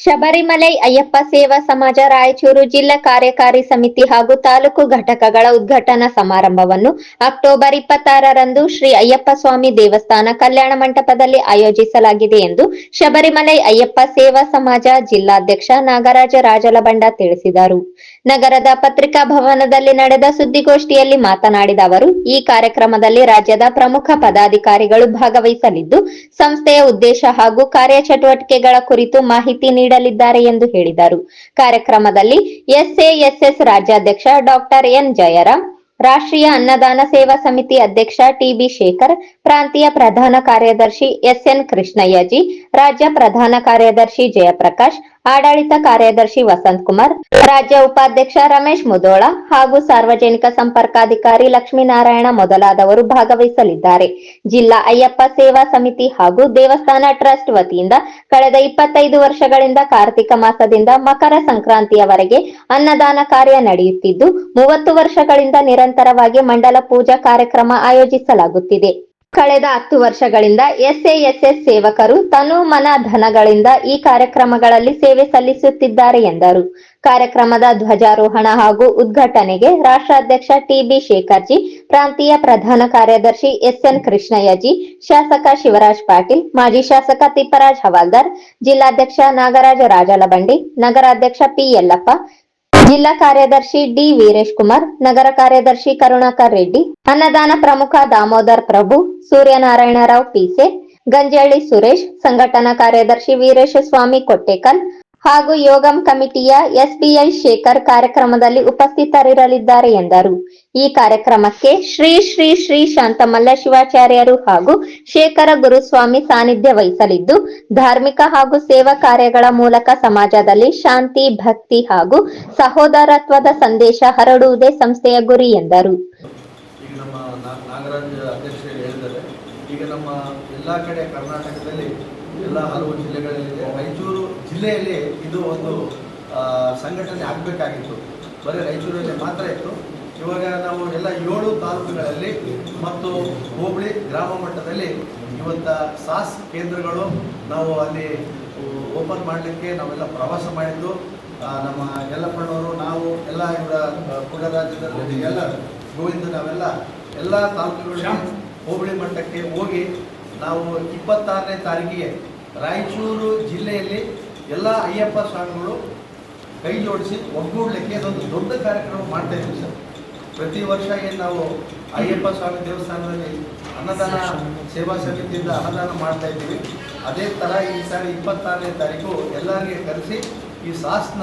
ಶಬರಿಮಲೈ ಅಯ್ಯಪ್ಪ ಸೇವಾ ಸಮಾಜ ರಾಯಚೂರು ಜಿಲ್ಲಾ ಕಾರ್ಯಕಾರಿ ಸಮಿತಿ ಹಾಗೂ ತಾಲೂಕು ಘಟಕಗಳ ಉದ್ಘಾಟನಾ ಸಮಾರಂಭವನ್ನು ಅಕ್ಟೋಬರ್ ಇಪ್ಪತ್ತಾರರಂದು ಶ್ರೀ ಅಯ್ಯಪ್ಪ ಸ್ವಾಮಿ ದೇವಸ್ಥಾನ ಕಲ್ಯಾಣ ಮಂಟಪದಲ್ಲಿ ಆಯೋಜಿಸಲಾಗಿದೆ ಎಂದು ಶಬರಿಮಲೈ ಅಯ್ಯಪ್ಪ ಸೇವಾ ಸಮಾಜ ಜಿಲ್ಲಾಧ್ಯಕ್ಷ ನಾಗರಾಜ ರಾಜಲಬಂಡ ತಿಳಿಸಿದರು. ನಗರದ ಪತ್ರಿಕಾ ಭವನದಲ್ಲಿ ನಡೆದ ಸುದ್ದಿಗೋಷ್ಠಿಯಲ್ಲಿ ಮಾತನಾಡಿದ ಅವರು, ಈ ಕಾರ್ಯಕ್ರಮದಲ್ಲಿ ರಾಜ್ಯದ ಪ್ರಮುಖ ಪದಾಧಿಕಾರಿಗಳು ಭಾಗವಹಿಸಲಿದ್ದು, ಸಂಸ್ಥೆಯ ಉದ್ದೇಶ ಹಾಗೂ ಕಾರ್ಯಚಟುವಟಿಕೆಗಳ ಕುರಿತು ಮಾಹಿತಿ ನೀಡಲಿದ್ದಾರೆ ಎಂದು ಹೇಳಿದರು. ಕಾರ್ಯಕ್ರಮದಲ್ಲಿ ಎಸ್ಎಎಸ್ಎಸ್ ರಾಜ್ಯಾಧ್ಯಕ್ಷ ಡಾಕ್ಟರ್ ಎನ್. ಜಯರಾಮ್ ರಾಷ್ಟ್ರೀಯ ಅನ್ನದಾನ ಸೇವಾ ಸಮಿತಿ ಅಧ್ಯಕ್ಷ ಟಿಬಿ ಶೇಖರ್, ಪ್ರಾಂತೀಯ ಪ್ರಧಾನ ಕಾರ್ಯದರ್ಶಿ ಎಸ್ಎನ್ ಕೃಷ್ಣಯ್ಯಜಿ, ರಾಜ್ಯ ಪ್ರಧಾನ ಕಾರ್ಯದರ್ಶಿ ಜಯಪ್ರಕಾಶ್ ಆಡಳಿತ ಕಾರ್ಯದರ್ಶಿ ವಸಂತ್ ಕುಮಾರ್, ರಾಜ್ಯ ಉಪಾಧ್ಯಕ್ಷ ರಮೇಶ್ ಮುದೋಳ ಹಾಗೂ ಸಾರ್ವಜನಿಕ ಸಂಪರ್ಕಾಧಿಕಾರಿ ಲಕ್ಷ್ಮೀನಾರಾಯಣ ಮೊದಲಾದವರು ಭಾಗವಹಿಸಲಿದ್ದಾರೆ. ಜಿಲ್ಲಾ ಅಯ್ಯಪ್ಪ ಸೇವಾ ಸಮಿತಿ ಹಾಗೂ ದೇವಸ್ಥಾನ ಟ್ರಸ್ಟ್ ವತಿಯಿಂದ ಕಳೆದ ಇಪ್ಪತ್ತೈದು ವರ್ಷಗಳಿಂದ ಕಾರ್ತಿಕ ಮಾಸದಿಂದ ಮಕರ ಸಂಕ್ರಾಂತಿಯವರೆಗೆ ಅನ್ನದಾನ ಕಾರ್ಯ ನಡೆಯುತ್ತಿದ್ದು, ಮೂವತ್ತು ವರ್ಷಗಳಿಂದ ನಿರಂತರವಾಗಿ ಮಂಡಲ ಪೂಜಾ ಕಾರ್ಯಕ್ರಮ ಆಯೋಜಿಸಲಾಗುತ್ತಿದೆ. ಕಳೆದ ಹತ್ತು ವರ್ಷಗಳಿಂದ ಎಸ್ಎಎಸ್ಎಸ್ ಸೇವಕರು ತನು ಮನ ಧನಗಳಿಂದ ಈ ಕಾರ್ಯಕ್ರಮಗಳಲ್ಲಿ ಸೇವೆ ಸಲ್ಲಿಸುತ್ತಿದ್ದಾರೆ ಎಂದರು. ಕಾರ್ಯಕ್ರಮದ ಧ್ವಜಾರೋಹಣ ಹಾಗೂ ಉದ್ಘಾಟನೆಗೆ ರಾಷ್ಟ್ರಾಧ್ಯಕ್ಷ ಟಿಬಿ ಶೇಖರ್ಜಿ, ಪ್ರಾಂತೀಯ ಪ್ರಧಾನ ಕಾರ್ಯದರ್ಶಿ ಎಸ್ಎನ್ ಕೃಷ್ಣಯ್ಯಜಿ, ಶಾಸಕ ಶಿವರಾಜ್ ಪಾಟೀಲ್, ಮಾಜಿ ಶಾಸಕ ತಿಪ್ಪರಾಜ್ ಹವಾಲ್ದಾರ್, ಜಿಲ್ಲಾಧ್ಯಕ್ಷ ನಾಗರಾಜ ರಾಜಲಬಂಡಿ, ನಗರಾಧ್ಯಕ್ಷ ಪಿ ಯಲ್ಲಪ್ಪ ಜಿಲ್ಲಾ ಕಾರ್ಯದರ್ಶಿ ಡಿ ವೀರೇಶ್ ಕುಮಾರ್ ನಗರ ಕಾರ್ಯದರ್ಶಿ ಕರುಣಾಕರ್ ರೆಡ್ಡಿ, ಅನ್ನದಾನ ಪ್ರಮುಖ ದಾಮೋದರ್ ಪ್ರಭು ಸೂರ್ಯನಾರಾಯಣರಾವ್ ಪಿಸೆ ಗಂಜಳ್ಳಿ ಸುರೇಶ್, ಸಂಘಟನಾ ಕಾರ್ಯದರ್ಶಿ ವೀರೇಶ ಸ್ವಾಮಿ ಕೊಟ್ಟೇಕಲ್ ಹಾಗೂ ಯೋಗಂ ಕಮಿಟಿಯ ಎಸ್ಬಿಐ ಶೇಖರ್ ಕಾರ್ಯಕ್ರಮದಲ್ಲಿ ಉಪಸ್ಥಿತರಿರಲಿದ್ದಾರೆ ಎಂದರು. ಈ ಕಾರ್ಯಕ್ರಮಕ್ಕೆ ಶ್ರೀ ಶ್ರೀ ಶ್ರೀ ಶಾಂತಮಲ್ಲ ಶಿವಾಚಾರ್ಯರು ಹಾಗೂ ಶೇಖರ ಗುರುಸ್ವಾಮಿ ಸಾನ್ನಿಧ್ಯ ವಹಿಸಲಿದ್ದು, ಧಾರ್ಮಿಕ ಹಾಗೂ ಸೇವಾ ಕಾರ್ಯಗಳ ಮೂಲಕ ಸಮಾಜದಲ್ಲಿ ಶಾಂತಿ, ಭಕ್ತಿ ಹಾಗೂ ಸಹೋದರತ್ವದ ಸಂದೇಶ ಹರಡುವುದೇ ಸಂಸ್ಥೆಯ ಗುರಿ ಎಂದರು. ಈಗ ನಮ್ಮ ಎಲ್ಲ ಕಡೆ ಹಲವು ಜಿಲ್ಲೆಗಳಲ್ಲಿದೆ ರಾಯಚೂರು ಜಿಲ್ಲೆಯಲ್ಲಿ ಇದು ಒಂದು ಸಂಘಟನೆ ಆಗಬೇಕಾಗಿತ್ತು. ಬರೀ ರಾಯಚೂರಲ್ಲಿ ಮಾತ್ರ ಇತ್ತು. ಇವಾಗ ನಾವು ಎಲ್ಲ ಏಳು ತಾಲೂಕುಗಳಲ್ಲಿ ಮತ್ತು ಹೋಬಳಿ ಗ್ರಾಮ ಮಟ್ಟದಲ್ಲಿ ಇವತ್ತ ಸಾಸ್ ಕೇಂದ್ರಗಳು ನಾವು ಅಲ್ಲಿ ಓಪನ್ ಮಾಡಲಿಕ್ಕೆ ನಾವೆಲ್ಲ ಪ್ರವಾಸ ಮಾಡಿದ್ದು. ನಮ್ಮ ಯಲ್ಲಪ್ಪಣ್ಣವರು ನಾವು ಎಲ್ಲ ಇವರ ಕುಡರಾಜ್ಯದಲ್ಲಿ ಎಲ್ಲ ಗೋವಿಂದ ನಾವೆಲ್ಲ ಎಲ್ಲ ತಾಲೂಕುಗಳಿಗೆ ಹೋಬಳಿ ಮಟ್ಟಕ್ಕೆ ಹೋಗಿ ನಾವು ಇಪ್ಪತ್ತಾರನೇ ತಾರೀಕಿಗೆ ರಾಯಚೂರು ಜಿಲ್ಲೆಯಲ್ಲಿ ಎಲ್ಲ ಅಯ್ಯಪ್ಪ ಸ್ವಾಮಿಗಳು ಕೈ ಜೋಡಿಸಿ ಒಗ್ಗೂಡಲಿಕ್ಕೆ ಇದೊಂದು ದೊಡ್ಡ ಕಾರ್ಯಕ್ರಮ ಮಾಡ್ತಾ ಇದ್ದೀವಿ ಸರ್. ಪ್ರತಿ ವರ್ಷ ಏನು ನಾವು ಅಯ್ಯಪ್ಪ ಸ್ವಾಮಿ ದೇವಸ್ಥಾನದಲ್ಲಿ ಅನ್ನದಾನ ಸೇವಾ ಸಮಿತಿಯಿಂದ ಅನ್ನದಾನ ಮಾಡ್ತಾ ಇದ್ದೀವಿ. ಅದೇ ಥರ ಈ ಸಾರಿ ಇಪ್ಪತ್ತಾರನೇ ತಾರೀಕು ಎಲ್ಲರಿಗೆ ಕರೆಸಿ ಈ ಸಾಸ್ನ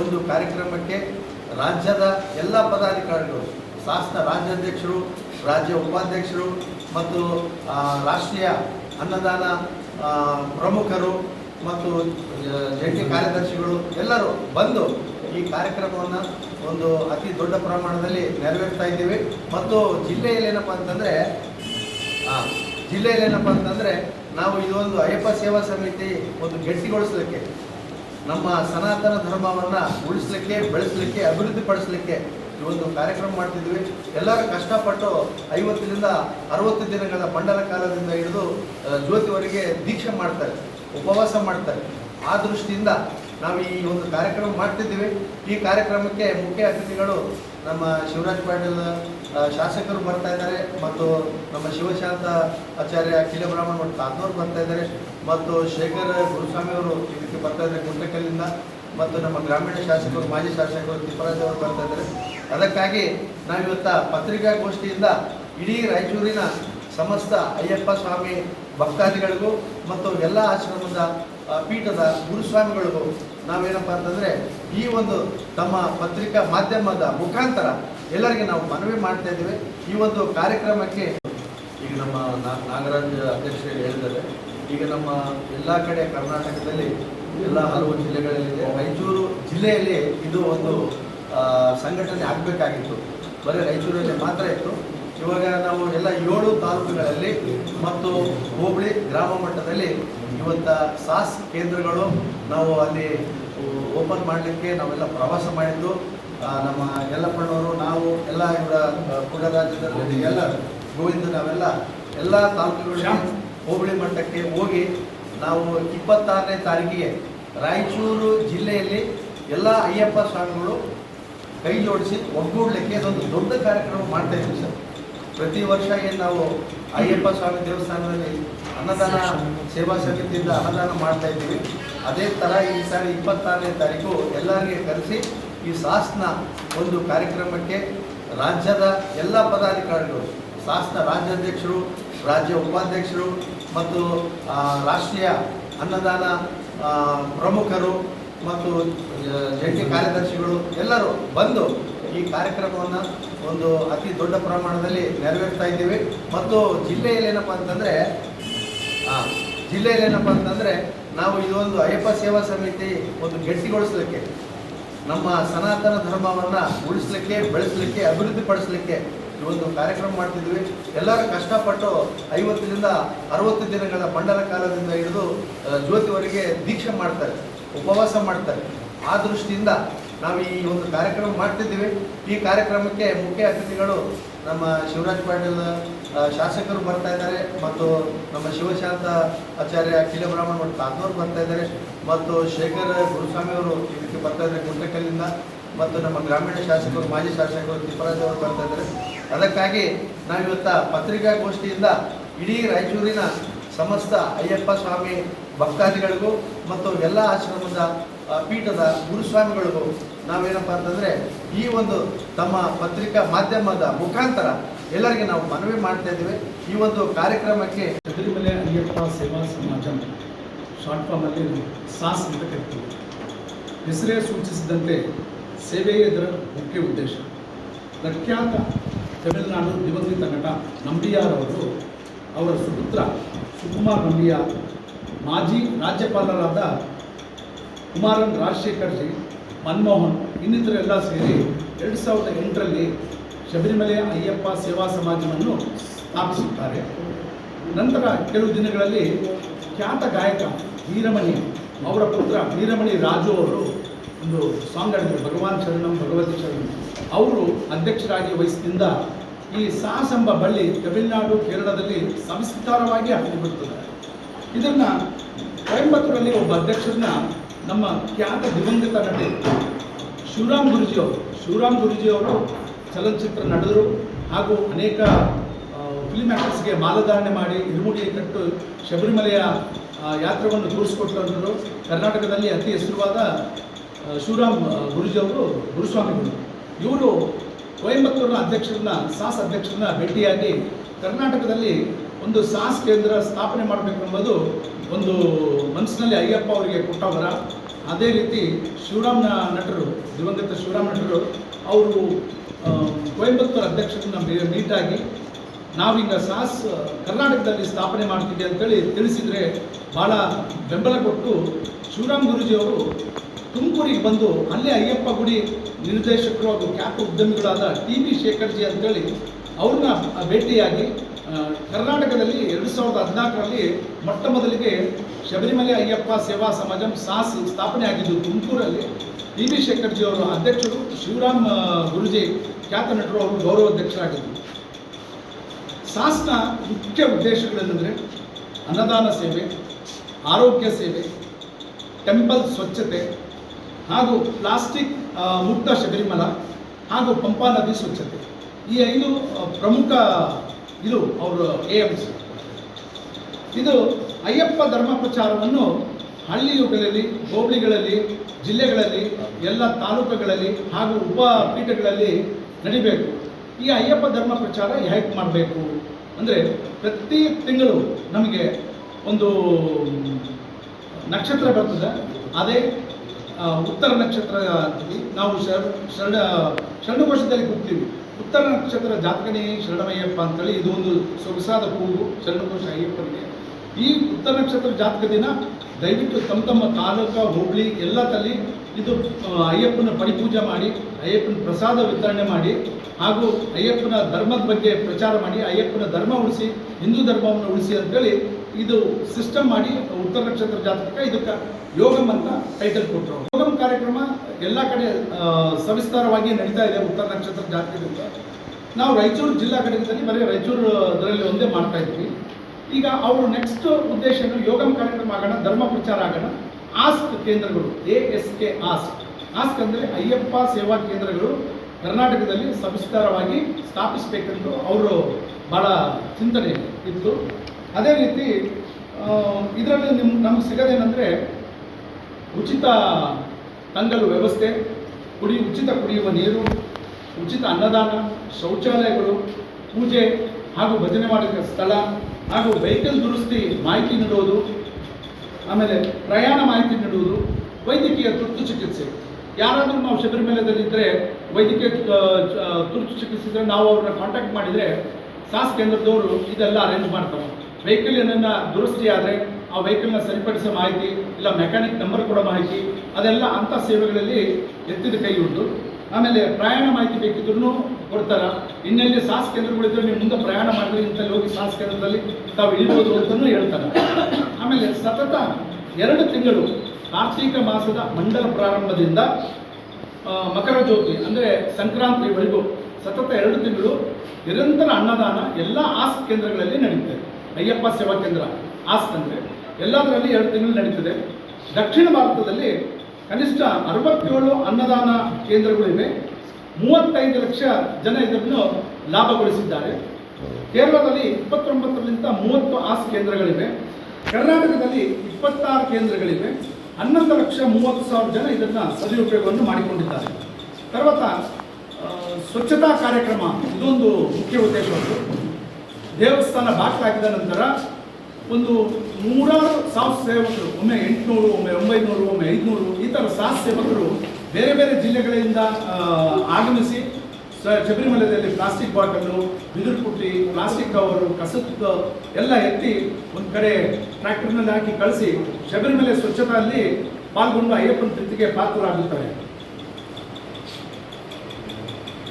ಒಂದು ಕಾರ್ಯಕ್ರಮಕ್ಕೆ ರಾಜ್ಯದ ಎಲ್ಲ ಪದಾಧಿಕಾರಿಗಳು, ಸಾಸ್ನ ರಾಜ್ಯಾಧ್ಯಕ್ಷರು, ರಾಜ್ಯ ಉಪಾಧ್ಯಕ್ಷರು ಮತ್ತು ರಾಷ್ಟ್ರೀಯ ಅನ್ನದಾನ ಪ್ರಮುಖರು ಮತ್ತು ಜಂಟಿ ಕಾರ್ಯದರ್ಶಿಗಳು ಎಲ್ಲರೂ ಬಂದು ಈ ಕಾರ್ಯಕ್ರಮವನ್ನು ಒಂದು ಅತಿ ದೊಡ್ಡ ಪ್ರಮಾಣದಲ್ಲಿ ನೆರವೇರ್ತಾ ಇದ್ದೀವಿ. ಮತ್ತು ಜಿಲ್ಲೆಯಲ್ಲಿ ಏನಪ್ಪ ಅಂತಂದರೆ ಜಿಲ್ಲೆಯಲ್ಲಿ ಏನಪ್ಪ ಅಂತಂದರೆ ನಾವು ಇದೊಂದು ಅಯ್ಯಪ್ಪ ಸೇವಾ ಸಮಿತಿ ಒಂದು ಗಟ್ಟಿಗೊಳಿಸಲಿಕ್ಕೆ, ನಮ್ಮ ಸನಾತನ ಧರ್ಮವನ್ನು ಉಳಿಸ್ಲಿಕ್ಕೆ, ಬೆಳೆಸಲಿಕ್ಕೆ, ಅಭಿವೃದ್ಧಿಪಡಿಸಲಿಕ್ಕೆ ಈ ಕಾರ್ಯಕ್ರಮ ಮಾಡ್ತಿದ್ವಿ. ಎಲ್ಲರೂ ಕಷ್ಟಪಟ್ಟು ಐವತ್ತರಿಂದ ಅರವತ್ತು ದಿನಗಳ ಮಂಡಲ ಕಾಲದಿಂದ ಹಿಡಿದು ಜ್ಯೋತಿವರಿಗೆ ಜ್ಯೋತಿವರೆಗೆ ದೀಕ್ಷೆ ಮಾಡ್ತಾರೆ, ಉಪವಾಸ ಮಾಡ್ತಾರೆ. ಆ ದೃಷ್ಟಿಯಿಂದ ನಾವು ಈ ಒಂದು ಕಾರ್ಯಕ್ರಮ ಮಾಡ್ತಿದ್ದೀವಿ. ಈ ಕಾರ್ಯಕ್ರಮಕ್ಕೆ ಮುಖ್ಯ ಅತಿಥಿಗಳು ನಮ್ಮ ಶಿವರಾಜ್ ಪಾಟೀಲ್ ಶಾಸಕರು ಬರ್ತಾ ಇದ್ದಾರೆ ಮತ್ತು ನಮ್ಮ ಶಿವಶಾಂತ ಆಚಾರ್ಯ ಅಖಿಲ ಬ್ರಾಹ್ಮಣ ಮತ್ತು ತಾತ್ನವ್ರು ಬರ್ತಾ ಇದ್ದಾರೆ. ಮತ್ತು ಶೇಖರ್ ಗುರುಸ್ವಾಮಿ ಅವರು ಇದಕ್ಕೆ ಬರ್ತಾ ಇದ್ದಾರೆ ಗುಂಟಕಲ್ಲಿಂದ. ಮತ್ತು ನಮ್ಮ ಗ್ರಾಮೀಣ ಶಾಸಕರು, ಮಾಜಿ ಶಾಸಕರು ತಿಪ್ಪರಾಜ್ ಅವರು ಬರ್ತಾ ಇದ್ದಾರೆ. ಅದಕ್ಕಾಗಿ ನಾವಿವತ್ತ ಪತ್ರಿಕಾಗೋಷ್ಠಿಯಿಂದ ಇಡೀ ರಾಯಚೂರಿನ ಸಮಸ್ತ ಅಯ್ಯಪ್ಪ ಸ್ವಾಮಿ ಭಕ್ತಾದಿಗಳಿಗೂ ಮತ್ತು ಎಲ್ಲ ಆಶ್ರಮದ ಪೀಠದ ಗುರುಸ್ವಾಮಿಗಳಿಗೂ ನಾವೇನಪ್ಪ ಅಂತಂದರೆ ಈ ಒಂದು ತಮ್ಮ ಪತ್ರಿಕಾ ಮಾಧ್ಯಮದ ಮುಖಾಂತರ ಎಲ್ಲರಿಗೆ ನಾವು ಮನವಿ ಮಾಡ್ತಾ ಇದ್ದೀವಿ. ಈ ಒಂದು ಕಾರ್ಯಕ್ರಮಕ್ಕೆ ಈಗ ನಮ್ಮ ನಾಗರಾಜ್ ಅಧ್ಯಕ್ಷರು ಹೇಳಿದ್ದಾರೆ. ಈಗ ನಮ್ಮ ಎಲ್ಲ ಕಡೆ ಕರ್ನಾಟಕದಲ್ಲಿ ಎಲ್ಲ ಹಲವು ಜಿಲ್ಲೆಗಳಲ್ಲಿದೆ ರಾಯಚೂರು ಜಿಲ್ಲೆಯಲ್ಲಿ ಇದು ಒಂದು ಸಂಘಟನೆ ಆಗಬೇಕಾಗಿತ್ತು. ಬರೀ ರಾಯಚೂರಲ್ಲಿ ಮಾತ್ರ ಇತ್ತು. ಇವಾಗ ನಾವು ಎಲ್ಲ ಏಳು ತಾಲೂಕುಗಳಲ್ಲಿ ಮತ್ತು ಹೋಬಳಿ ಗ್ರಾಮ ಮಟ್ಟದಲ್ಲಿ ಇವತ್ತ ಸಾಸ್ ಕೇಂದ್ರಗಳು ನಾವು ಅಲ್ಲಿ ಓಪನ್ ಮಾಡಲಿಕ್ಕೆ ನಾವೆಲ್ಲ ಪ್ರವಾಸ ಮಾಡಿದ್ದು. ನಮ್ಮ ಯಲ್ಲಪ್ಪಣ್ಣವರು ನಾವು ಎಲ್ಲ ಇವರ ಕುಡರಾಜ್ಯದಲ್ಲಿ ಎಲ್ಲ ಗೋವಿಂದ ನಾವೆಲ್ಲ ಎಲ್ಲ ತಾಲೂಕುಗಳಿಗೆ ಹೋಬಳಿ ಮಟ್ಟಕ್ಕೆ ಹೋಗಿ ನಾವು ಇಪ್ಪತ್ತಾರನೇ ತಾರೀಕಿಗೆ ರಾಯಚೂರು ಜಿಲ್ಲೆಯಲ್ಲಿ ಎಲ್ಲ ಅಯ್ಯಪ್ಪ ಸ್ವಾಮಿಗಳು ಕೈ ಜೋಡಿಸಿ ಒಗ್ಗೂಡಲಿಕ್ಕೆ ಅದೊಂದು ದೊಡ್ಡ ಕಾರ್ಯಕ್ರಮ ಮಾಡ್ತಾ ಇದ್ದೀವಿ ಸರ್. ಪ್ರತಿ ವರ್ಷ ಏನು ನಾವು ಅಯ್ಯಪ್ಪ ಸ್ವಾಮಿ ದೇವಸ್ಥಾನದಲ್ಲಿ ಅನ್ನದಾನ ಸೇವಾ ಸಮಿತಿಯಿಂದ ಅನ್ನದಾನ ಮಾಡ್ತಾ ಇದ್ದೀವಿ. ಅದೇ ಥರ ಈ ಸಾರಿ ಇಪ್ಪತ್ತಾರನೇ ತಾರೀಕು ಎಲ್ಲರಿಗೆ ಕರೆಸಿ ಈ ಸಾಸ್ನ ಒಂದು ಕಾರ್ಯಕ್ರಮಕ್ಕೆ ರಾಜ್ಯದ ಎಲ್ಲ ಪದಾಧಿಕಾರಿಗಳು, ಸಾಸ್ನ ರಾಜ್ಯಾಧ್ಯಕ್ಷರು, ರಾಜ್ಯ ಉಪಾಧ್ಯಕ್ಷರು ಮತ್ತು ರಾಷ್ಟ್ರೀಯ ಅನ್ನದಾನ ಪ್ರಮುಖರು ಮತ್ತು ಜಂಟಿ ಕಾರ್ಯದರ್ಶಿಗಳು ಎಲ್ಲರೂ ಬಂದು ಈ ಕಾರ್ಯಕ್ರಮವನ್ನು ಒಂದು ಅತಿ ದೊಡ್ಡ ಪ್ರಮಾಣದಲ್ಲಿ ನೆರವೇರ್ತಾ ಇದ್ದೀವಿ. ಮತ್ತು ಜಿಲ್ಲೆಯಲ್ಲಿ ಏನಪ್ಪ ಅಂತಂದರೆ ಜಿಲ್ಲೆಯಲ್ಲಿ ಏನಪ್ಪ ಅಂತಂದರೆ ನಾವು ಇದೊಂದು ಅಯ್ಯಪ್ಪ ಸೇವಾ ಸಮಿತಿ ಒಂದು ಗಟ್ಟಿಗೊಳಿಸಲಿಕ್ಕೆ, ನಮ್ಮ ಸನಾತನ ಧರ್ಮವನ್ನು ಉಳಿಸ್ಲಿಕ್ಕೆ, ಬೆಳೆಸಲಿಕ್ಕೆ, ಅಭಿವೃದ್ಧಿಪಡಿಸಲಿಕ್ಕೆ ಒಂದು ಕಾರ್ಯಕ್ರಮ ಮಾಡ್ತಿದ್ವಿ. ಎಲ್ಲರೂ ಕಷ್ಟಪಟ್ಟು ಐವತ್ತರಿಂದ ಅರವತ್ತು ದಿನಗಳ ಮಂಡಲ ಕಾಲದಿಂದ ಹಿಡಿದು ಜ್ಯೋತಿವರೆಗೆ ದೀಕ್ಷೆ ಮಾಡ್ತಾರೆ, ಉಪವಾಸ ಮಾಡ್ತಾರೆ. ಆ ದೃಷ್ಟಿಯಿಂದ ನಾವು ಈ ಒಂದು ಕಾರ್ಯಕ್ರಮ ಮಾಡ್ತಿದ್ದೀವಿ. ಈ ಕಾರ್ಯಕ್ರಮಕ್ಕೆ ಮುಖ್ಯ ಅತಿಥಿಗಳು ನಮ್ಮ ಶಿವರಾಜ್ ಪಾಟೀಲ್ ಶಾಸಕರು ಬರ್ತಾ ಇದ್ದಾರೆ ಮತ್ತು ನಮ್ಮ ಶಿವಶಾಂತ ಆಚಾರ್ಯ, ಕಿಲೆ ಬ್ರಾಹ್ಮಣ ಕಾತ್ನೂರು ಬರ್ತಾ ಇದ್ದಾರೆ. ಮತ್ತು ಶೇಖರ್ ಗುರುಸ್ವಾಮಿ ಅವರು ಇದಕ್ಕೆ ಬರ್ತಾ ಇದ್ದಾರೆ ಗುಂಟಕಲ್ಲಿಂದ ಮತ್ತು ನಮ್ಮ ಗ್ರಾಮೀಣ ಶಾಸಕರು, ಮಾಜಿ ಶಾಸಕರು ತಿಪ್ಪರಾಜ್ ಅವರು ಬರ್ತಾ ಇದ್ದಾರೆ. ಅದಕ್ಕಾಗಿ ನಾವಿವತ್ತ ಪತ್ರಿಕಾಗೋಷ್ಠಿಯಿಂದ ಇಡೀ ರಾಯಚೂರಿನ ಸಮಸ್ತ ಅಯ್ಯಪ್ಪ ಸ್ವಾಮಿ ಭಕ್ತಾದಿಗಳಿಗೂ ಮತ್ತು ಎಲ್ಲ ಆಶ್ರಮದ ಪೀಠದ ಗುರುಸ್ವಾಮಿಗಳಿಗೂ ನಾವೇನಪ್ಪ ಅಂತಂದರೆ ಈ ಒಂದು ತಮ್ಮ ಪತ್ರಿಕಾ ಮಾಧ್ಯಮದ ಮುಖಾಂತರ ಎಲ್ಲರಿಗೆ ನಾವು ಮನವಿ ಮಾಡ್ತಾ ಇದ್ದೀವಿ. ಈ ಒಂದು ಕಾರ್ಯಕ್ರಮಕ್ಕೆ ಶಬರಿಮಲೆ ಅಯ್ಯಪ್ಪ ಸೇವಾ ಸಮಾಜ ಶಾರ್ಟ್ ಫಾರ್ಮಲ್ಲಿ ಸಾಸ್ ಅಂತ ಕರಿತೀವಿ. ಹೆಸರೇ ಸೂಚಿಸಿದಂತೆ ಸೇವೆಯೇ ಇದರ ಮುಖ್ಯ ಉದ್ದೇಶ. ಪ್ರಖ್ಯಾತ ತಮಿಳುನಾಡು ದಿವಂಗತ ನಟ ನಂಬಿಯಾರ್ ಅವರು ಅವರ ಸುಪುತ್ರ ಸುಕುಮಾರ್ ನಂಬಿಯಾರ್ ಮಾಜಿ ರಾಜ್ಯಪಾಲರಾದ ಕುಮಾರನ್ ರಾಜಶೇಖರ್ ಜಿ, ಮನಮೋಹನ್ ಇನ್ನಿತರೆಲ್ಲ ಸೇರಿ ಎರಡು ಸಾವಿರದ ಎಂಟರಲ್ಲಿ ಶಬರಿಮಲೆ ಅಯ್ಯಪ್ಪ ಸೇವಾ ಸಮಾಜವನ್ನು ಸ್ಥಾಪಿಸುತ್ತಾರೆ. ನಂತರ ಕೆಲವು ದಿನಗಳಲ್ಲಿ ಖ್ಯಾತ ಗಾಯಕ ವೀರಮಣಿ, ಅವರ ಪುತ್ರ ವೀರಮಣಿ ರಾಜು ಅವರು ಒಂದು ಸಾಂಗ್ ಭಗವಾನ್ ಶರಣಂ, ಭಗವತಿ ಶರಣಂ. ಅವರು ಅಧ್ಯಕ್ಷರಾಗಿ ವಯಸ್ಸಿನಿಂದ ಈ ಸಾಸಂಬ ಬಳ್ಳಿ ತಮಿಳುನಾಡು, ಕೇರಳದಲ್ಲಿ ಸಂಸ್ಕಾರವಾಗಿ ಹರಡಿಬಿಡ್ತದೆ ಇದನ್ನು ಕೊಯಂಬತ್ತೂರಲ್ಲಿ ಒಬ್ಬ ಅಧ್ಯಕ್ಷರನ್ನ ನಮ್ಮ ಖ್ಯಾತ ದಿವಂಗತ ನಟಿ ಶಿವರಾಮ್ ಗುರುಜಿ ಅವರು, ಶಿವರಾಮ್ ಗುರುಜಿ ಅವರು ಚಲನಚಿತ್ರ ನಡೆದರು ಹಾಗೂ ಅನೇಕ ಫಿಲ್ಮ್ ಆ್ಯಕ್ಟರ್ಸ್ಗೆ ಮಾಲಧಾರಣೆ ಮಾಡಿ ಇರುಮುಡಿ ಕಟ್ಟು ಶಬರಿಮಲೆಯ ಯಾತ್ರವನ್ನು ತೋರಿಸಿಕೊಟ್ಟಂಥದ್ದು. ಕರ್ನಾಟಕದಲ್ಲಿ ಅತಿ ಹೆಸರುವಾದ ಶಿವರಾಮ್ ಗುರುಜಿ ಅವರು ಗುರುಸ್ವಾಮಿಗಳು. ಇವರು ಕೊಯಂಬತ್ತೂರಿನ ಅಧ್ಯಕ್ಷರನ್ನ, ಸಾಸ್ ಅಧ್ಯಕ್ಷರನ್ನ ಭೇಟಿಯಾಗಿ ಕರ್ನಾಟಕದಲ್ಲಿ ಒಂದು ಸಾಸ್ ಕೇಂದ್ರ ಸ್ಥಾಪನೆ ಮಾಡಬೇಕು ಮಾಡಬೇಕೆಂಬುದು ಒಂದು ಮನಸ್ಸಿನಲ್ಲಿ ಅಯ್ಯಪ್ಪ ಅವರಿಗೆ ಕೊಟ್ಟವರ. ಅದೇ ರೀತಿ ಶಿವರಾಮ್ನ ನಟರು, ದಿವಂಗತ ಶಿವರಾಮ್ ನಟರು, ಅವರು ಕೊಯಂಬತ್ತೂರು ಅಧ್ಯಕ್ಷರನ್ನ ಮೀಟಾಗಿ ನಾವೀಗ ಸಾಸ್ ಕರ್ನಾಟಕದಲ್ಲಿ ಸ್ಥಾಪನೆ ಮಾಡ್ತೀವಿ ಅಂತೇಳಿ ತಿಳಿಸಿದರೆ ಭಾಳ ಬೆಂಬಲ ಕೊಟ್ಟು ಶಿವರಾಮ್ ಗುರೂಜಿ ಅವರು ತುಮಕೂರಿಗೆ ಬಂದು ಅಲ್ಲೇ ಅಯ್ಯಪ್ಪ ಗುಡಿ ನಿರ್ದೇಶಕರು ಹಾಗೂ ಖ್ಯಾತ ಉದ್ಯಮಿಗಳಾದ ಟಿ ಬಿ ಶೇಖರ್ಜಿ ಅಂತೇಳಿ ಅವ್ರನ್ನ ಭೇಟಿಯಾಗಿ ಕರ್ನಾಟಕದಲ್ಲಿ ಎರಡು ಸಾವಿರದ ಹದಿನಾಲ್ಕರಲ್ಲಿ ಮೊಟ್ಟ ಮೊದಲಿಗೆ ಶಬರಿಮಲೆ ಅಯ್ಯಪ್ಪ ಸೇವಾ ಸಮಾಜಂ ಸಾಸ್ ಸ್ಥಾಪನೆ ಆಗಿದ್ದು ತುಮಕೂರಲ್ಲಿ ಟಿ ಬಿ ಶೇಖರ್ಜಿ ಅವರು ಅಧ್ಯಕ್ಷರು, ಶಿವರಾಮ್ ಗುರೂಜಿ ಖ್ಯಾತ ನಟರು ಅವರು ಗೌರವಾಧ್ಯಕ್ಷರಾಗಿದ್ದರು ಸಾಸ್ನ ಮುಖ್ಯ ಉದ್ದೇಶಗಳೇನೆಂದರೆ ಅನ್ನದಾನ ಸೇವೆ, ಆರೋಗ್ಯ ಸೇವೆ, ಟೆಂಪಲ್ ಸ್ವಚ್ಛತೆ ಹಾಗೂ ಪ್ಲಾಸ್ಟಿಕ್ ಮುಕ್ತ ಶಬರಿಮಲ ಹಾಗೂ ಪಂಪಾ ನದಿ ಸ್ವಚ್ಛತೆ. ಈ ಐದು ಪ್ರಮುಖ ಇದು ಅವರು ಎ ಎಮ್ಸ್ ಇದು ಅಯ್ಯಪ್ಪ ಧರ್ಮ ಪ್ರಚಾರವನ್ನು ಹಳ್ಳಿಗಳಲ್ಲಿ ಹೋಬಳಿಗಳಲ್ಲಿ, ಜಿಲ್ಲೆಗಳಲ್ಲಿ, ಎಲ್ಲ ತಾಲೂಕುಗಳಲ್ಲಿ ಹಾಗೂ ಉಪ ಪೀಠಗಳಲ್ಲಿ ನಡಿಬೇಕು. ಈ ಅಯ್ಯಪ್ಪ ಧರ್ಮ ಪ್ರಚಾರ ಹೇಗೆ ಮಾಡಬೇಕು. ಅಂದರೆ ಪ್ರತಿ ತಿಂಗಳು ನಮಗೆ ಒಂದು ನಕ್ಷತ್ರ ಬರ್ತದೆ. ಅದೇ ಉತ್ತರ ನಕ್ಷತ್ರ ಅಂತೀವಿ. ನಾವು ಶರಣ ಶರಣ ಶರಣಘೋಷದಲ್ಲಿ ಕೂಗ್ತೀವಿ. ಉತ್ತರ ನಕ್ಷತ್ರ ಜಾತಕನೇ ಶರಣಮಯ್ಯಪ್ಪ ಅಂತೇಳಿ ಇದು ಒಂದು ಸೊಗಸಾದ ಕೂಗು ಶರಣಕೋಶ ಅಯ್ಯಪ್ಪನಿಗೆ. ಈ ಉತ್ತರ ನಕ್ಷತ್ರ ಜಾತಕ ದಿನ ದಯವಿಟ್ಟು ತಮ್ಮ ತಮ್ಮ ತಾಲೂಕ, ಹೋಬಳಿ, ಎಲ್ಲ ತಲ್ಲಿ ಇದು ಅಯ್ಯಪ್ಪನ ಪರಿಪೂಜೆ ಮಾಡಿ, ಅಯ್ಯಪ್ಪನ ಪ್ರಸಾದ ವಿತರಣೆ ಮಾಡಿ, ಹಾಗೂ ಅಯ್ಯಪ್ಪನ ಧರ್ಮದ ಬಗ್ಗೆ ಪ್ರಚಾರ ಮಾಡಿ, ಅಯ್ಯಪ್ಪನ ಧರ್ಮ ಉಳಿಸಿ, ಹಿಂದೂ ಧರ್ಮವನ್ನು ಉಳಿಸಿ ಅಂತೇಳಿ ಇದು ಸಿಸ್ಟಮ್ ಮಾಡಿ ಉತ್ತರ ನಕ್ಷತ್ರ ಜಾತಕ ಇದಕ್ಕೆ ಯೋಗಂ ಅಂತ ಟೈಟಲ್ ಕೊಟ್ಟರು ಯೋಗಂ ಕಾರ್ಯಕ್ರಮ ಎಲ್ಲ ಕಡೆ ಸವಿಸ್ತಾರವಾಗಿ ನಡೀತಾ ಇದೆ ಉತ್ತರ ನಕ್ಷತ್ರ ಜಾತಕದಿಂದ. ನಾವು ರಾಯಚೂರು ಜಿಲ್ಲಾ ಕಡೆಯಿಂದಲೇ ಬರೀ ಅದರಲ್ಲಿ ಒಂದೇ ಮಾಡ್ತಾ ಇದ್ವಿ. ಈಗ ಅವರು ನೆಕ್ಸ್ಟ್ ಉದ್ದೇಶ ಯೋಗಂ ಕಾರ್ಯಕ್ರಮ ಆಗೋಣ, ಧರ್ಮ ಪ್ರಚಾರ ಆಗೋಣ. ಆಸ್ಕ್ ಕೇಂದ್ರಗಳು A S K ASK. ASK ಅಂದರೆ ಅಯ್ಯಪ್ಪ ಸೇವಾ ಕೇಂದ್ರಗಳು ಕರ್ನಾಟಕದಲ್ಲಿ ಸವಿಸ್ತಾರವಾಗಿ ಸ್ಥಾಪಿಸಬೇಕೆಂದು ಅವರು ಭಾಳ ಚಿಂತನೆ ಇತ್ತು. ಅದೇ ರೀತಿ ಇದರಲ್ಲಿ ನಿಮ್, ನಮ್ಗೆ ಸಿಗೋದೇನೆಂದರೆ, ಉಚಿತ ತಂಗಲು ವ್ಯವಸ್ಥೆ, ಕುಡಿ, ಉಚಿತ ಕುಡಿಯುವ ನೀರು, ಉಚಿತ ಅನ್ನದಾನ, ಶೌಚಾಲಯಗಳು, ಪೂಜೆ ಹಾಗೂ ಭಜನೆ ಮಾಡಿದ ಸ್ಥಳ ಹಾಗೂ ವೆಹಿಕಲ್ ದುರಸ್ತಿ ಮಾಹಿತಿ ನೀಡುವುದು, ಆಮೇಲೆ ಪ್ರಯಾಣ ಮಾಹಿತಿ ನೀಡುವುದು, ವೈದ್ಯಕೀಯ ತುರ್ತು ಚಿಕಿತ್ಸೆ. ಯಾರಾದರೂ ನಾವು ಶಬರಿಮಲದಲ್ಲಿದ್ದರೆ ವೈದ್ಯಕೀಯ ತುರ್ತು ಚಿಕಿತ್ಸೆ ನಾವು ಅವ್ರನ್ನ ಕಾಂಟ್ಯಾಕ್ಟ್ ಮಾಡಿದರೆ ಸಾಸ್ ಕೇಂದ್ರದವರು ಇದೆಲ್ಲ ಅರೇಂಜ್ ಮಾಡ್ತಾರೆ ವೆಹಿಕಲ್ ಏನನ್ನ ದುರಸ್ತಿ ಆದರೆ ಆ ವೆಹಿಕಲ್ನ ಸರಿಪಡಿಸೋ ಮಾಹಿತಿ ಇಲ್ಲ ಮೆಕ್ಯಾನಿಕ್ ನಂಬರ್ ಕೊಡೋ ಮಾಹಿತಿ, ಅದೆಲ್ಲ ಅಂಥ ಸೇವೆಗಳಲ್ಲಿ ಎತ್ತಿದ ಕೈ ಉಂಟು. ಆಮೇಲೆ ಪ್ರಯಾಣ ಮಾಹಿತಿ ಬೇಕಿದ್ರು ಕೊಡ್ತಾರ. ಇನ್ನೆಲ್ಲಿ ಸಾಸ್ ಕೇಂದ್ರಗಳಿದ್ರೆ ನೀವು ಮುಂದೆ ಪ್ರಯಾಣ ಮಾಡಿದ್ರೆ ಇಂಥಲ್ಲಿ ಹೋಗಿ ಸಾಸ್ ಕೇಂದ್ರದಲ್ಲಿ ತಾವು ಇಳಿಬೋದು ಅಂತಲೂ ಹೇಳ್ತಾರೆ. ಆಮೇಲೆ ಸತತ ಎರಡು ತಿಂಗಳು ಕಾರ್ತೀಕ ಮಾಸದ ಮಂಡಲ ಪ್ರಾರಂಭದಿಂದ ಮಕರ ಜ್ಯೋತಿ ಅಂದರೆ ಸಂಕ್ರಾಂತಿವರೆಗೂ ಸತತ ಎರಡು ತಿಂಗಳು ನಿರಂತರ ಅನ್ನದಾನ ಎಲ್ಲ ಆಸ್ತಿ ಕೇಂದ್ರಗಳಲ್ಲಿ ನಡೀತದೆ. ಅಯ್ಯಪ್ಪ ಸೇವಾ ಕೇಂದ್ರ ಆಸ್ತಂದ್ರೆ ಎಲ್ಲದರಲ್ಲಿ ಎರಡು ತಿಂಗಳು ನಡೀತದೆ. ದಕ್ಷಿಣ ಭಾರತದಲ್ಲಿ ಕನಿಷ್ಠ ಅರವತ್ತೇಳು ಅನ್ನದಾನ ಕೇಂದ್ರಗಳಿವೆ ಮೂವತ್ತೈದು ಲಕ್ಷ ಜನ ಇದನ್ನು ಲಾಭಗೊಳಿಸಿದ್ದಾರೆ. ಕೇರಳದಲ್ಲಿ ಇಪ್ಪತ್ತೊಂಬತ್ತರಿಂದ ಮೂವತ್ತು ಆಸ್ ಕೇಂದ್ರಗಳಿವೆ. ಕರ್ನಾಟಕದಲ್ಲಿ ಇಪ್ಪತ್ತಾರು ಕೇಂದ್ರಗಳಿವೆ. ಹನ್ನೊಂದು ಲಕ್ಷ ಮೂವತ್ತು ಸಾವಿರ ಜನ ಇದನ್ನು ಸದುಪಯೋಗವನ್ನು ಮಾಡಿಕೊಂಡಿದ್ದಾರೆ. ತರ್ವಾತ ಸ್ವಚ್ಛತಾ ಕಾರ್ಯಕ್ರಮ, ಇದೊಂದು ಮುಖ್ಯ ಉದ್ದೇಶವಾಗಿದೆ ದೇವಸ್ಥಾನ ಬಾಕಲಾಗಿದ ನಂತರ ಒಂದು ನೂರಾರು ಸಾವಿರ ಸೇವಕರು, ಒಮ್ಮೆ ಎಂಟುನೂರು, ಒಮ್ಮೆ ಒಂಬೈನೂರು, ಒಮ್ಮೆ ಐದುನೂರು, ಈ ಥರ ಸಾಹಸ ಸೇವಕರು ಬೇರೆ ಬೇರೆ ಜಿಲ್ಲೆಗಳಿಂದ ಆಗಮಿಸಿ ಶಬರಿಮಲೆಯಲ್ಲಿ ಪ್ಲಾಸ್ಟಿಕ್ ಬಾಟಲು ಬಿದಿರು ಪುಟ್ಟಿ, ಪ್ಲಾಸ್ಟಿಕ್ ಕವರು, ಕಸದ ಎಲ್ಲ ಎತ್ತಿ ಒಂದು ಕಡೆ ಟ್ರ್ಯಾಕ್ಟರ್ನಲ್ಲಿ ಹಾಕಿ ಕಳಿಸಿ ಶಬರಿಮಲೆ ಸ್ವಚ್ಛತೆಯಲ್ಲಿ ಪಾಲ್ಗೊಂಡು ಅಯ್ಯಪ್ಪನ ಪ್ರೀತಿಗೆ ಪಾತ್ರರಾಗುತ್ತಾರೆ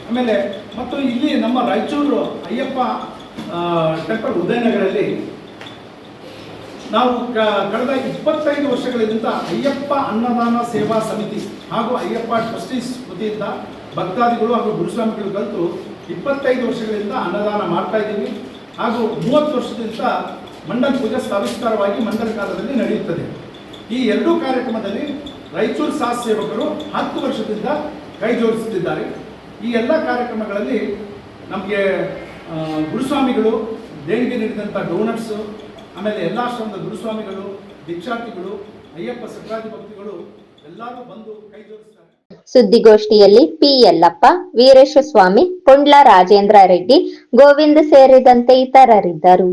ಆಮೇಲೆ, ಮತ್ತು ಇಲ್ಲಿ ನಮ್ಮ ರಾಯಚೂರು ಅಯ್ಯಪ್ಪ ಟೆಂಪಲ್ ಉದಯನಗರಲ್ಲಿ ನಾವು ಕಳೆದ ಇಪ್ಪತ್ತೈದು ವರ್ಷಗಳಿಂದ ಅಯ್ಯಪ್ಪ ಅನ್ನದಾನ ಸೇವಾ ಸಮಿತಿ ಹಾಗೂ ಅಯ್ಯಪ್ಪ ಟ್ರಸ್ಟೀಸ್ ವತಿಯಿಂದ ಭಕ್ತಾದಿಗಳು ಹಾಗೂ ಗುರುಸ್ವಾಮಿಗಳು ಕಲಿತು ಇಪ್ಪತ್ತೈದು ವರ್ಷಗಳಿಂದ ಅನ್ನದಾನ ಮಾಡ್ತಾ ಇದ್ದೀವಿ. ಹಾಗೂ ಮೂವತ್ತು ವರ್ಷದಿಂದ ಮಂಡಲ ಪೂಜೆ ಸವಿಸ್ತಾರವಾಗಿ ಮಂಡಲ ಕಾಲದಲ್ಲಿ ನಡೆಯುತ್ತದೆ. ಈ ಎರಡೂ ಕಾರ್ಯಕ್ರಮದಲ್ಲಿ ರಾಯಚೂರು ಸಾಸ್ ಸೇವಕರು ಹತ್ತು ವರ್ಷದಿಂದ ಕೈ ಜೋಡಿಸುತ್ತಿದ್ದಾರೆ. ಈ ಎಲ್ಲ ಕಾರ್ಯಕ್ರಮಗಳಲ್ಲಿ ನಮಗೆ ಗುರುಸ್ವಾಮಿಗಳು ದೇಣಿಗೆ ನೀಡಿದಂಥ ಡೋನಟ್ಸು ಆಮೇಲೆ ಎಲ್ಲ ಆಶ್ರಮದ ಗುರುಸ್ವಾಮಿಗಳು, ದೀಕ್ಷಾರ್ಥಿಗಳು, ಅಯ್ಯಪ್ಪ ಸಕ್ರಾದಿ ಭಕ್ತಿಗಳು ಎಲ್ಲರೂ ಬಂದು ಕೈ ಜೋಡಿಸ್ತಾರೆ. ಸುದ್ದಿಗೋಷ್ಠಿಯಲ್ಲಿ ಪಿ ಯಲ್ಲಪ್ಪ ವೀರೇಶ ಸ್ವಾಮಿ ಪೊಂಡ್ಲ ರಾಜೇಂದ್ರ ರೆಡ್ಡಿ, ಗೋವಿಂದ್ ಸೇರಿದಂತೆ ಇತರರಿದ್ದರು.